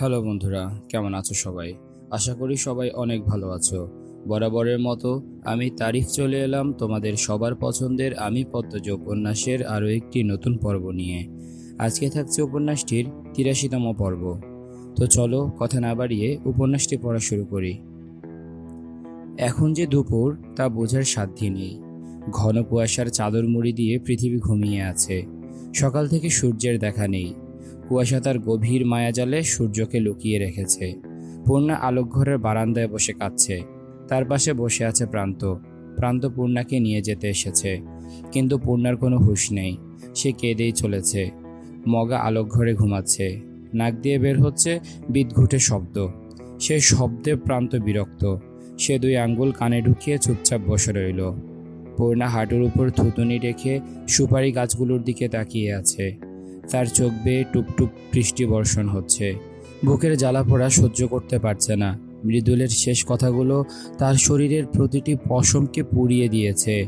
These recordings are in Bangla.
হ্যালো বন্ধুরা, কেমন আছো সবাই? আশা করি সবাই অনেক ভালো আছো। বরাবরের মতো আমি তারিখ চলে এলাম তোমাদের সবার পছন্দের আমি পদ্মজ উপন্যাসের আরও একটি নতুন পর্ব নিয়ে। আজকে থাকছে উপন্যাসটির তিরাশিতম পর্ব। তো চলো কথা না বাড়িয়ে উপন্যাসটি পড়া শুরু করি। এখন যে দুপুর, তা বোঝার সাধ্যি নেই। ঘন কুয়াশার চাদর মুড়ি দিয়ে পৃথিবী ঘুমিয়ে আছে। সকাল থেকে সূর্যের দেখা নেই। কুয়াশা তার গভীর মায়াজালে সূর্যকে লুকিয়ে রেখেছে। পূর্ণা আলোকঘরের বারান্দায় বসে কাঁদছে। তার পাশে বসে আছে প্রান্ত। প্রান্ত পূর্ণাকে নিয়ে যেতে এসেছে। কিন্তু পূর্ণার কোনো হুঁশ নেই। সে কেঁদেই চলেছে। মগা আলোকঘরে ঘুমাচ্ছে। নাক দিয়ে বের হচ্ছে বিদঘুটে শব্দ। সে শব্দে প্রান্ত বিরক্ত। সে দুই আঙ্গুল কানে ঢুকিয়ে চুপচাপ বসে রইল। পূর্ণা হাঁটুর উপর থুতুনি রেখে সুপারি গাছগুলোর দিকে তাকিয়ে আছে। তার চোখ বেয়ে টুপটুপ বৃষ্টি বর্ষণ হচ্ছে। বুকের জ্বালা পোড়া সহ্য করতে পারছে না। মৃদুলের শেষ কথাগুলো তার শরীরের প্রতিটি পশমকে পুড়িয়ে দিয়েছে।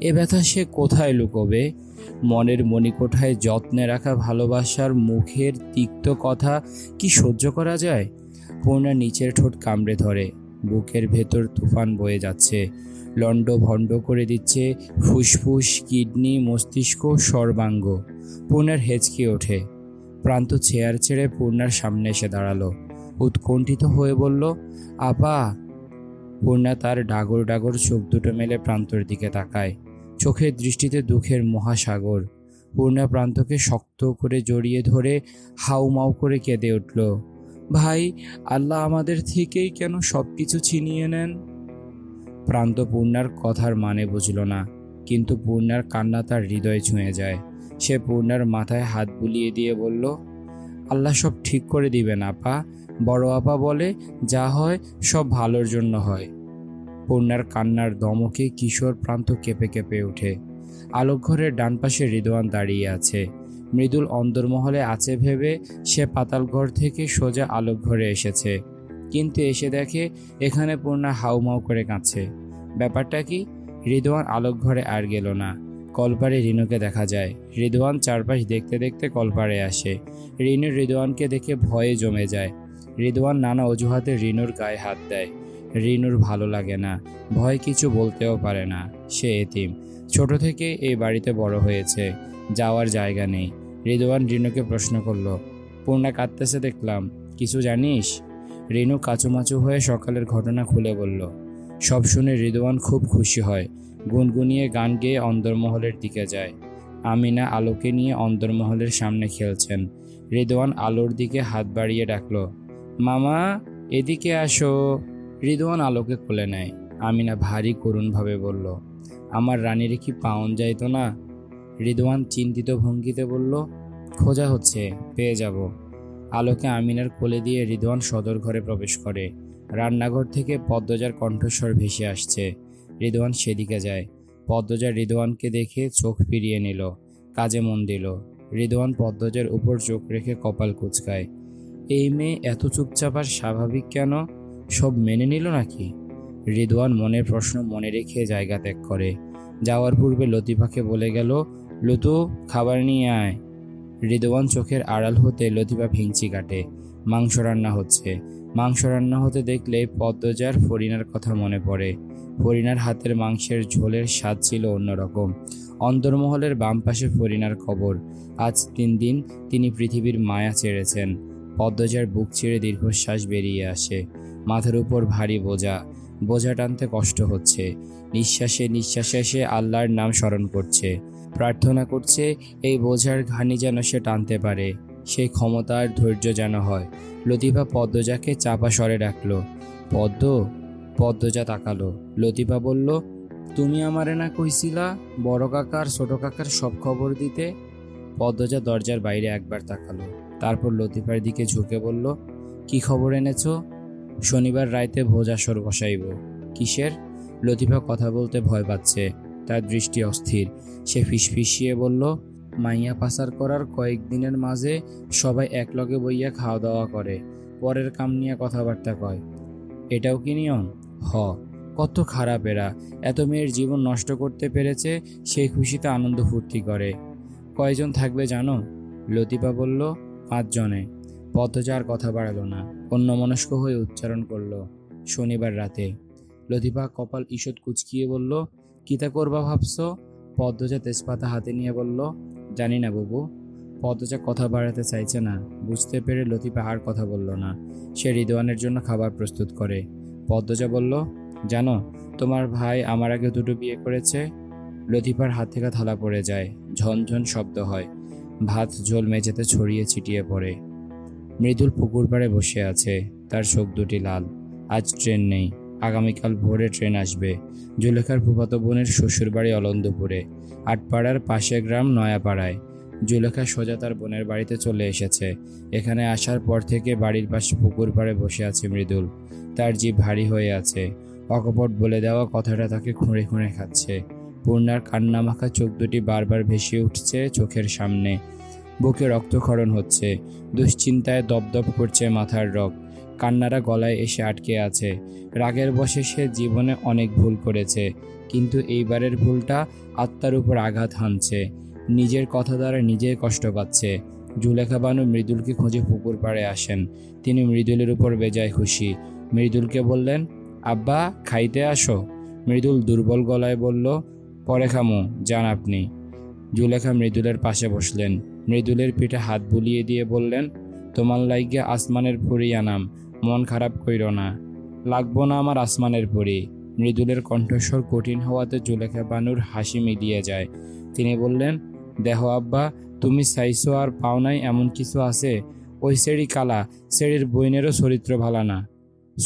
এ ব্যথা সে কোথায় লুকোবে? মনের মণিকোঠায় যত্নে রাখা ভালোবাসার মুখের তিক্ত কথা কি সহ্য করা যায়? পূর্ণা নিচের ঠোঁট কামড়ে ধরে। বুকের ভেতর তুফান বয়ে যাচ্ছে। লণ্ড ভণ্ড করে দিচ্ছে ফুসফুস, কিডনি, মস্তিষ্ক, সর্বাঙ্গ। পূর্ণার হেঁচকে ওঠে। প্রান্ত চেয়ার ছেড়ে পূর্ণার সামনে এসে দাঁড়াল। উৎকণ্ঠিত হয়ে বলল, আপা! পূর্ণা তার ডাগর ডাগর চোখ দুটো মেলে প্রান্তর দিকে তাকায়। চোখের দৃষ্টিতে দুঃখের মহাসাগর। পূর্ণা প্রান্তকে শক্ত করে জড়িয়ে ধরে হাউমাউ করে কেঁদে উঠল, ভাই, আল্লাহ আমাদের থেকেই কেন সব কিছু ছিনিয়ে নেন? প্রান্ত পূর্ণার কথার মানে বুঝল না, কিন্তু পূর্ণার কান্না তার হৃদয় ছুঁয়ে যায়। সে পূর্ণার মাথায় হাত বুলিয়ে দিয়ে বলল, আল্লাহ সব ঠিক করে দিবেন, আপা। বড় আপা বলে, যা হয় সব ভালোর জন্য হয়। পূর্ণার কান্নার দমকে কিশোর প্রান্ত কেঁপে কেঁপে ওঠে। আলোকঘরের ডান পাশে রিদওয়ান দাঁড়িয়ে আছে। মৃদুল অন্দরমহলে আছে ভেবে সে পাতালঘর থেকে সোজা আলোকঘরে এসেছে। কিন্তু এসে দেখে এখানে পূর্ণা হাউমাউ করে কাঁদছে। ব্যাপারটা কি? রিদওয়ান আলোকঘরে আর গেল না। কলপারে রিনুকে দেখা যায়। রিদওয়ান চারপাশ দেখতে দেখতে কলপারে আসে। রিনু রিদওয়ানকে দেখে ভয়ে জমে যায়। রিদওয়ান নানা অজুহাতে রিনুর গায়ে হাত দেয়। রিনুর ভালো লাগে না। ভয় কিছু বলতেও পারে না। সে এতিম। ছোট থেকে এই বাড়িতে বড় হয়েছে। যাওয়ার জায়গা নেই। রিদওয়ান রিনুকে প্রশ্ন করল, পূর্ণা কাঁদতেছে দেখলাম। কিছু জানিস? রিনু কাচুমাচু হয়ে সকালের ঘটনা খুলে বলল। সব শুনে রিদওয়ান খুব খুশি হয়। গুনগুনিয়ে গান গেয়ে অন্দরমহলের দিকে যায়। আমিনা আলোকে নিয়ে অন্দরমহলের সামনে খেলছেন। রিদওয়ান আলোর দিকে হাত বাড়িয়ে ডাকলো, মামা, এদিকে আসো। রিদওয়ান আলোকে কোলে নেয়। আমিনা ভারী করুণভাবে বলল, আমার রানীর কি পাওন যাইত না? রিদওয়ান চিন্তিত ভঙ্গিতে বলল, খোঁজা হচ্ছে, পেয়ে যাব। আলোকে আমিনার কোলে দিয়ে রিদওয়ান সদর ঘরে প্রবেশ করে। রান্নাঘর থেকে পদ্মজার কণ্ঠস্বর ভেসে আসছে। রিদওয়ান সেদিকে যায়। পদ্মজা রিদওয়ানকে দেখে চোখ ফিরিয়ে নিল, কাজে মন দিল। রিদওয়ান পদ্মজার উপর চোখ রেখে কপাল কুচকায়। এই মেয়ে এত চুপচাপ আর স্বাভাবিক কেন? সব মেনে নিল নাকি? রিদওয়ান মনের প্রশ্ন মনে রেখে জায়গা ত্যাগ করে। যাওয়ার পূর্বে লতিফাকে বলে গেল, লুতু, খাবার নিয়ে আয়। রিদওয়ান চোখের আড়াল হতে লতিফা ভিংচি কাটে। মাংস রান্না হচ্ছে। মাংস রান্না হতে দেখলে পদ্মজার ফরিনার কথা মনে পড়ে। ফরিনার হাতের মাংসের ঝোলের স্বাদ ছিল অন্যরকম। অন্দরমহলের বাম পাশে ফরিনার কবর। আজ তিন দিন তিনি পৃথিবীর মায়া ছেড়েছেন। পদ্মজার বুক ছেড়ে দীর্ঘশ্বাস বেরিয়ে আসে। মাথার উপর ভারী বোঝা। বোঝা টানতে কষ্ট হচ্ছে। নিঃশ্বাসে নিঃশ্বাসে সে আল্লাহর নাম স্মরণ করছে। প্রার্থনা করছে এই বোঝার ঘানি যেন সে টানতে পারে। সেই ক্ষমতার ধৈর্য যেন হয়। লতিফা পদ্মজাকে চাপা স্বরে ডাকলো, পদ্ম পদ্মজা তাকালো। লতিফা বলল, তুমি আমারে না কইছিলা বড় কাকার, ছোট কাকার সব খবর দিতে? পদ্মজা দরজার বাইরে একবার তাকালো। তারপর লতিফার দিকে ঝুঁকে বলল, কি খবর এনেছো? শনিবার রাইতে ভোজ আসর বসাইব। কিসের? লতিফা কথা বলতে ভয় পাচ্ছে। তার দৃষ্টি অস্থির। সে ফিসফিসিয়ে বলল, মাইয়া পাচার করার কয়েকদিনের মাঝে সবাই একলগে বইয়া খাওয়া দাওয়া করে। পরের কাম নিয়ে কথাবার্তা কয়। এটাও কি নিয়ম? হ। কত খারাপ এরা। এত মেয়ের জীবন নষ্ট করতে পেরেছে সেই খুশিতে আনন্দ ফুর্তি করে। কয়জন থাকবে জানো? লতিফা বলল, পাঁচজনে। পদ্মজা আর কথা বাড়ালো না। অন্য মনস্ক হয়ে উচ্চারণ করল, শনিবার রাতে। লতিফা কপাল ঈষৎ কুচকিয়ে বলল কিতা করবা ভাবছ? পদ্মজা তেজপাতা হাতে নিয়ে বলল, জানি না বাবু। পদ্মজা কথা বাড়াতে চাইছে না। বুঝতে পেরে লতিফা আর কথা বলল না। সে রিদওয়ানের জন্য খাবার প্রস্তুত করে। পদ্মজা বলল, জানো, তোমার ভাই আমার আগে দুটো বিয়ে করেছে। লতিফার হাত থেকে থালা পড়ে যায়। ঝনঝন শব্দ হয়। ভাত ঝোল মেঝেতে ছড়িয়ে ছিটিয়ে পড়ে। মৃদুল পুকুর পাড়ে বসে আছে। তার চোখ দুটি লাল। আজ ট্রেন নেই। আগামীকাল ভোরে ট্রেন আসবে। জুলেখার ফুফাতো বোনের শ্বশুরবাড়ি অলন্দপুরে। আটপাড়ার পাশে গ্রাম নয়াপাড়ায়। জুলেখা সোজা তার বোনের বাড়িতে চলে এসেছে। এখানে আসার পর থেকে বাড়ির পাশে পুকুর পাড়ে বসে আছে মৃদুল। তার জিভ ভারী হয়ে আছে। অকপট বলে দেওয়া কথাটা তাকে খুঁড়ে খুঁড়ে খাচ্ছে। পূর্ণার কান্নামাখা চোখ দুটি বারবার ভেসে উঠছে চোখের সামনে। বুকে রক্তক্ষরণ হচ্ছে। দুশ্চিন্তায় দপদপ করছে মাথার রগ। কান্নারা গলায় এসে আটকে আছে। রাগের বসে সে জীবনে অনেক ভুল করেছে। কিন্তু এইবারের ভুলটা আত্মার উপর আঘাত হানছে। নিজের কথা দ্বারা নিজেই কষ্ট পাচ্ছে। জুলেখা বানু মৃদুলকে খুঁজে পুকুর পাড়ে আসেন। তিনি মৃদুলের উপর বেজায় খুশি। মৃদুলকে বললেন, আব্বা, খাইতে আসো। মৃদুল দুর্বল গলায় বলল, পরে খামো, যান আপনি। জুলেখা মৃদুলের পাশে বসলেন। মৃদুলের পিঠে হাত বুলিয়ে দিয়ে বললেন, তোমার লাইগে আসমানের পুরি আনাম, মন খারাপ কইর না। লাগবো না আমার আসমানের পুরি। মৃদুলের কণ্ঠস্বর কঠিন হওয়াতে জুলেখা বানুর হাসি মিলিয়ে যায়। তিনি বললেন দেহ আব্বা, তুমি চাইছো আর পাও নাই এমন কিছু আছে। ওই সেড়ি কালা সেড়ির বইনেরও চরিত্র ভালা না।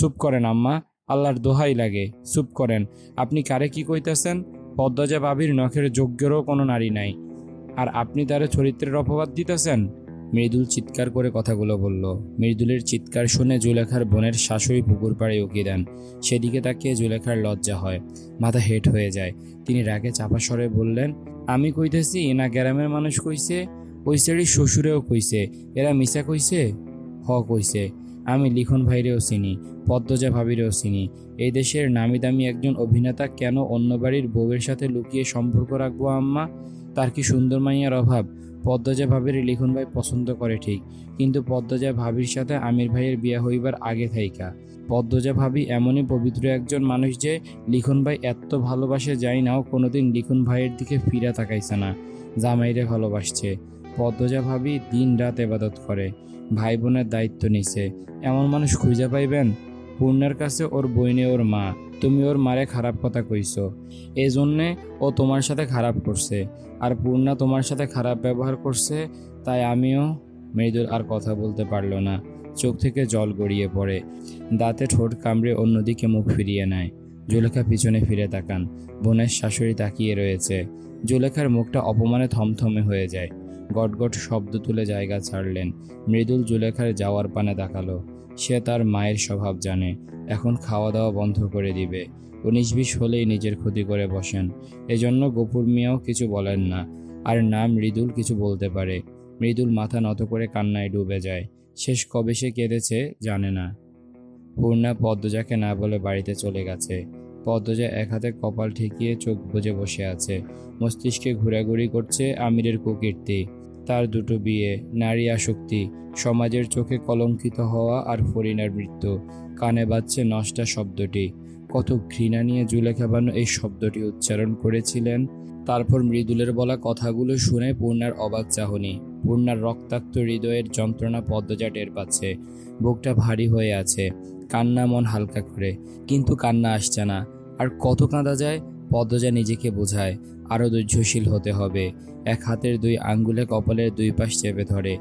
চুপ করেন আম্মা, আল্লাহর দোহাই লাগে, চুপ করেন। আপনি কারে কি কইতেছেন? পদ্মজা বাবির নখের যোগ্যেরও কোনো নারী নাই। আর আপনি তারে চরিত্রের অপবাদ দিতেছেন? মৃদুল চিৎকার করে কথাগুলো বলল। মৃদুলের চিৎকার শুনে জুলেখার বোনের শাশুড়ি পুকুর পাড়ে উকি দেন। সেদিকে তাকিয়ে জুলেখার লজ্জা হয়। মাথা হেট হয়ে যায়। তিনি রাগে চাপা স্বরে বললেন, আমি কইতেছি, না গ্রামের মানুষ কইছে, ওই সেড়ি শ্বশুরেও কইছে, এরা মিশা কইছে? হ, কইছে। আমি লিখন ভাইরেও চিনি, পদ্মজা ভাবিরেও চিনি। এই দেশের নামি দামি একজন অভিনেতা কেন অন্য বাড়ির বউয়ের সাথে লুকিয়ে সম্পর্ক রাখব আম্মা? তার কি সুন্দর মাইয়ার অভাব? পদ্মজা ভাবির লিখন ভাই পছন্দ করে ঠিক, কিন্তু পদ্মজা ভাবির সাথে আমির ভাইয়ের বিয়ে হইবার আগে থাইকা। পদ্মজা ভাবি এমনই পবিত্র একজন মানুষ যে লিখন ভাই এত ভালোবাসে যাই নাও কোনোদিন লিখন ভাইয়ের দিকে ফিরা তাকাইছে না, জামাইরে ভালোবাসছে। পদ্মজা ভাবি দিন রাত এবাদত করে, ভাই বোনের দায়িত্ব নিছে। এমন মানুষ খুঁজে পাইবেন? পূর্ণের কাছে ওর বইনে ওর মা। তুমি ওর মারে খারাপ কথা কইছো। এই জন্যে ও তোমার সাথে খারাপ করছে। আর পূর্ণা তোমার সাথে খারাপ ব্যবহার করছে, তাই আমিও মৃদুল আর কথা বলতে পারল না। চোখ থেকে জল গড়িয়ে পড়ে। দাঁতে ঠোঁট কামড়ে অন্যদিকে মুখ ফিরিয়ে নেয়। জুলেখা পিছনে ফিরে তাকান। বোনের শাশুড়ি তাকিয়ে রয়েছে। জুলেখার মুখটা অপমানে থমথমে হয়ে যায়। গটগট শব্দ তুলে জায়গা ছাড়লেন। মৃদুল জুলেখার যাওয়ার পানে তাকালো। সে তার মায়ের স্বভাব জানে। এখন খাওয়া দাওয়া বন্ধ করে দিবে। উনিশ বিশ হলেই নিজের ক্ষতি করে বসেন। এজন্য গফুর মিয়াও কিছু বলেন না। আর না, মৃদুল কিছু বলতে পারে। মৃদুল মাথা নত করে কান্নায় ডুবে যায়। শেষ কবে সে কেঁদেছে জানে না। পূর্ণা পদ্মজাকে না বলে বাড়িতে চলে গেছে। পদ্মজা এক হাতে কপাল ঠেকিয়ে চোখ বুজে বসে আছে। মস্তিষ্কে ঘোরাঘুরি করছে আমিরের কুকীর্তি। তার দুটো বিয়ে, নারী আসক্তি, সমাজের চোখে কলঙ্কিত হওয়া আর ফরিনার মৃত্যু। কানে বাজছে নষ্টা শব্দটি। কত ঘৃণা নিয়ে জুলেখা বানু এই শব্দটি উচ্চারণ করেছিলেন? তারপর মৃদুলের বলা কথাগুলো শুনে পূর্ণার অবাক চাহনি। পূর্ণার রক্তাক্ত হৃদয়ের যন্ত্রণা পদ্মজা টের পাচ্ছে। বুকটা ভারী হয়ে আছে। কান্না মন হালকা করে। কিন্তু কান্না আসছে না। আর কত কাঁদা যায়? পদ্মজা নিজেকে বোঝায়। আরও ধৈর্যশীল হতে হবে। এক হাতের দুই আঙ্গুলে কপালের দুই পাশ চেপে ধরে।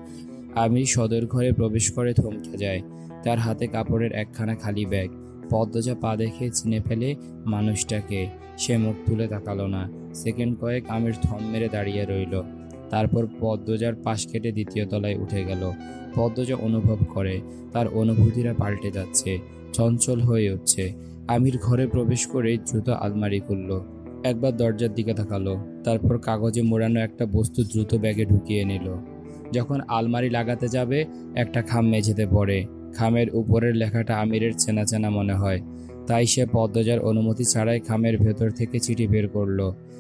আমি সদর ঘরে প্রবেশ করে থমকে যায়। তার হাতে কাপড়ের একখানা খালি ব্যাগ। পদ্মজা পা দেখে চিনে ফেলে মানুষটাকে। সে মুখ তুলে তাকালো না। সেকেন্ড কয়েক আমির থম মেরে দাঁড়িয়ে রইল। তারপর পদ্মজার পাশ কেটে দ্বিতীয় তলায় উঠে গেল। পদ্মজা অনুভব করে। তার অনুভূতিরা পাল্টে যাচ্ছে। চঞ্চল হয়ে উঠছে। আমির ঘরে প্রবেশ করে দ্রুত আলমারি খুলল। একবার দরজার দিকে তাকালো, তারপর কাগজে মোড়ানো একটা বস্তু দ্রুত ব্যাগে ঢুকিয়ে নিল। যখন আলমারি লাগাতে যাবে, একটা খাম মেঝেতে পড়ে। খামের উপরের লেখাটা আমিরের চেনা চেনা মনে হয়। তাই সে পদ্মজার অনুমতি ছাড়াই খামের ভেতর থেকে চিঠি বের করল।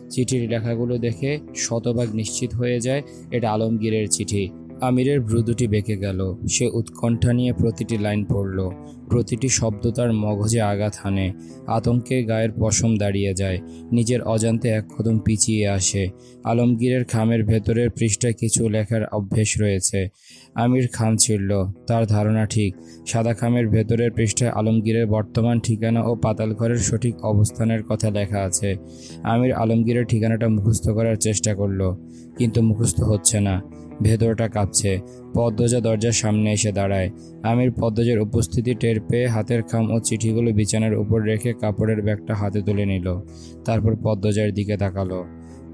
চিঠির লেখাগুলো দেখে শতভাগ নিশ্চিত হয়ে যায়, এটা আলমগীরের চিঠি। আমিরের ভ্রু দুটি বেঁকে গেল। সে উৎকণ্ঠা নিয়ে প্রতিটি লাইন পড়ল। প্রতিটি শব্দ তার মগজে আঘাত হানে। আতঙ্কে গায়ের পশম দাঁড়িয়ে যায়। নিজের অজান্তে এক কদম পিছিয়ে আসে। আলমগীরের খামের ভেতরের পৃষ্ঠায় কিছু লেখার অভ্যেস রয়েছে। আমির খাম ছিড়ল। তার ধারণা ঠিক। সাদা খামের ভেতরের পৃষ্ঠায় আলমগীরের বর্তমান ঠিকানা ও পাতালঘরের সঠিক অবস্থানের কথা লেখা আছে। আমির আলমগীরের ঠিকানাটা মুখস্থ করার চেষ্টা করল। কিন্তু মুখস্থ হচ্ছে না। ভেতরটা কাঁপছে। পদ্মজা দরজার সামনে এসে দাঁড়ায়। আমির পদ্মজার উপস্থিতি টের পেয়ে হাতের খাম ও চিঠিগুলো বিছানার উপর রেখে কাপড়ের ব্যাগটা হাতে তুলে নিল। তারপর পদ্মজার দিকে তাকালো।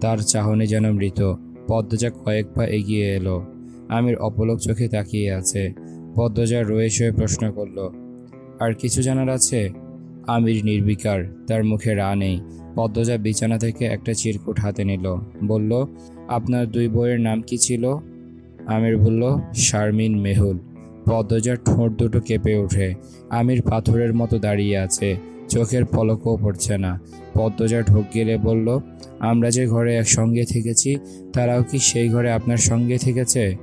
তার চাহনি যেন মৃত। পদ্মজা কয়েক পা এগিয়ে এলো। আমির অপলক চোখে তাকিয়ে আছে। পদ্মজা রয়ে শয়ে প্রশ্ন করল, আর কিছু জানার আছে? আমির নির্বিকার, তার মুখে রা নেই। পদ্মজা বিছানা থেকে একটা চিরকুট হাতে নিল। বলল, আপনার দুই বইয়ের নাম কি ছিল? আমির বলল, শারমিন মেহুল, পদ্মজার ঠোঁট দুটো কেঁপে ওঠে। আমির পাথরের মতো দাঁড়িয়ে আছে, চোখের পলকও পড়ছে না। পদ্মজা ঢোক গেলে বলল, আমরা যে ঘরে একসঙ্গে থেকেছি, তারাও কি সেই ঘরে আপনার সঙ্গে থেকেছে?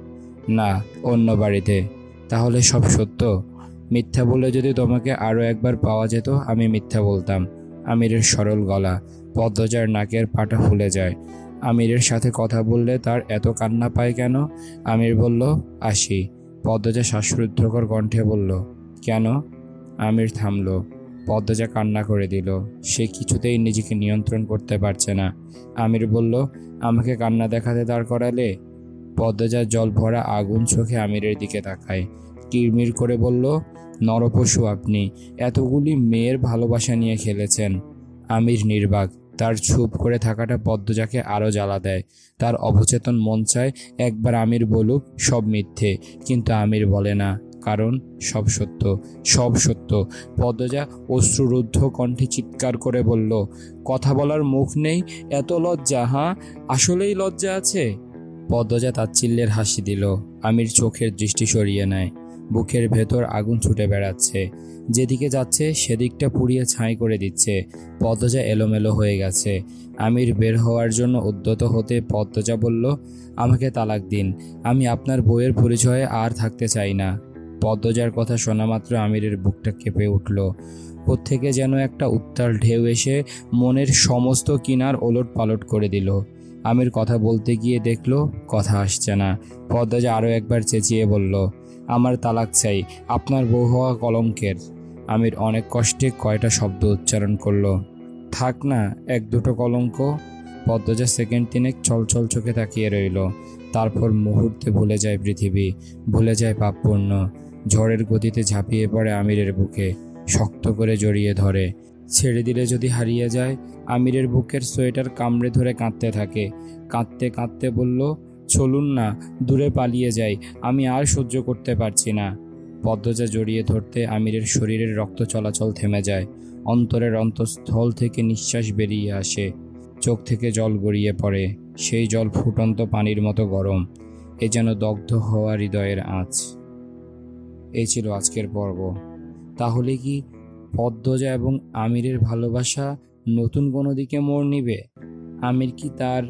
না, অন্য বাড়িতে। তাহলে সব সত্য। মিথ্যা বলে যদি তোমাকে আরও একবার পাওয়া যেত, আমি মিথ্যা বলতাম। আমিরের সরল গলা, পদ্মজার নাকের পাটা ফুলে যায়। আমিরের সাথে কথা বললে তার এত কান্না পায় কেন? আমির বলল, আসি। পদ্মজা শ্বাসরুদ্ধকর কণ্ঠে বলল, কেন? আমির থামল। পদ্মজা কান্না করে দিল, সে কিছুতেই নিজেকে নিয়ন্ত্রণ করতে পারছে না। আমির বলল, আমাকে কান্না দেখাতে দাঁড় করালে? পদ্মজা জল ভরা আগুন চোখে আমিরের দিকে তাকায়। কিরমির করে বলল, নরপশু আপনি, এতগুলি মেয়ের ভালোবাসা নিয়ে খেলেছেন। আমির নির্বাক তার চুপ করে থাকাটা পদ্মজাকে আরও জ্বালা দেয়। তার অবচেতন মন চায়, একবার আমির বলুক, সব মিথ্যে। কিন্তু আমির বলে না, কারণ সব সত্য সব সত্য। পদ্মজা অশ্রুরুদ্ধ কণ্ঠে চিৎকার করে বলল, কথা বলার মুখ নেই, এত লজ্জা, হাঁ? আসলেই লজ্জা আছে? পদ্মজা তাচ্ছিল্যের হাসি দিল, আমির চোখের দৃষ্টি সরিয়ে নেয়। বুকের ভেতর আগুন ছুটে বেড়াচ্ছে। যেদিকে যাচ্ছে, সেদিকটা পুড়িয়ে ছাই করে দিচ্ছে। পদ্মজা এলোমেলো হয়ে গেছে। আমির বের হওয়ার জন্য উদ্যত হতে পদ্মজা বলল, আমাকে তালাক দিন। আমি আপনার বইয়ের পরিচয়ে আর থাকতে চাই না। পদ্মজার কথা শোনা মাত্র আমিরের বুকটা কেঁপে উঠল। কোত্থেকে যেন একটা উত্তাল ঢেউ এসে মনের সমস্ত কিনার ওলট পালট করে দিল। আমির কথা বলতে গিয়ে দেখল, কথা আসছে না। পদ্মজা আরও একবার চেঁচিয়ে বলল আমার তালাক চাই, আপনার বউ হওয়া কলঙ্কের। আমির অনেক কষ্টে কয়টা শব্দ উচ্চারণ করল। থাক না, এক দুটো কলঙ্ক। পদ্মজা সেকেন্ড তিনেক ছলছল চোখে তাকিয়ে রইল। তারপর মুহূর্তে ভুলে যায় পৃথিবী, ভুলে যায় পাপপূর্ণ। ঝড়ের গতিতে ঝাঁপিয়ে পড়ে আমিরের বুকে, শক্ত করে জড়িয়ে ধরে। ছেড়ে দিলে যদি হারিয়ে যায়, আমিরের বুকের সোয়েটার কামড়ে ধরে কাঁদতে থাকে। কাঁদতে কাঁদতে বলল চলুন না, দূরে পালিয়ে যাই, আমি আর সহ্য করতে পারছি না। পদ্মজা জড়িয়ে ধরতে আমিরের শরীরের রক্ত চলাচল থেমে যায়। অন্তরের অন্তঃস্থল থেকে নিঃশ্বাস বেরিয়ে আসে। চোখ থেকে জল গড়িয়ে পড়ে। সেই জল ফুটন্ত পানির মতো গরম। এ যেন দগ্ধ হওয়া হৃদয়ের আঁচ। এই ছিল আজকের পর্ব। তাহলে কি পদ্মজা এবং আমিরের ভালোবাসা নতুন কোনো দিকে মোড় নিবে? আমির কি তার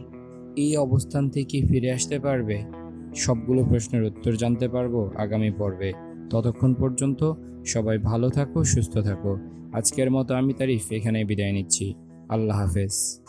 এই অবস্থান থেকে ফিরে আসতে পারবে? সবগুলো প্রশ্নের উত্তর জানতে পারব আগামী পর্বে। ততক্ষণ পর্যন্ত সবাই ভালো থাকো, সুস্থ থাকো। আজকের মতো আমি তারিফ এখানে বিদায় নিচ্ছি। আল্লাহ হাফেজ।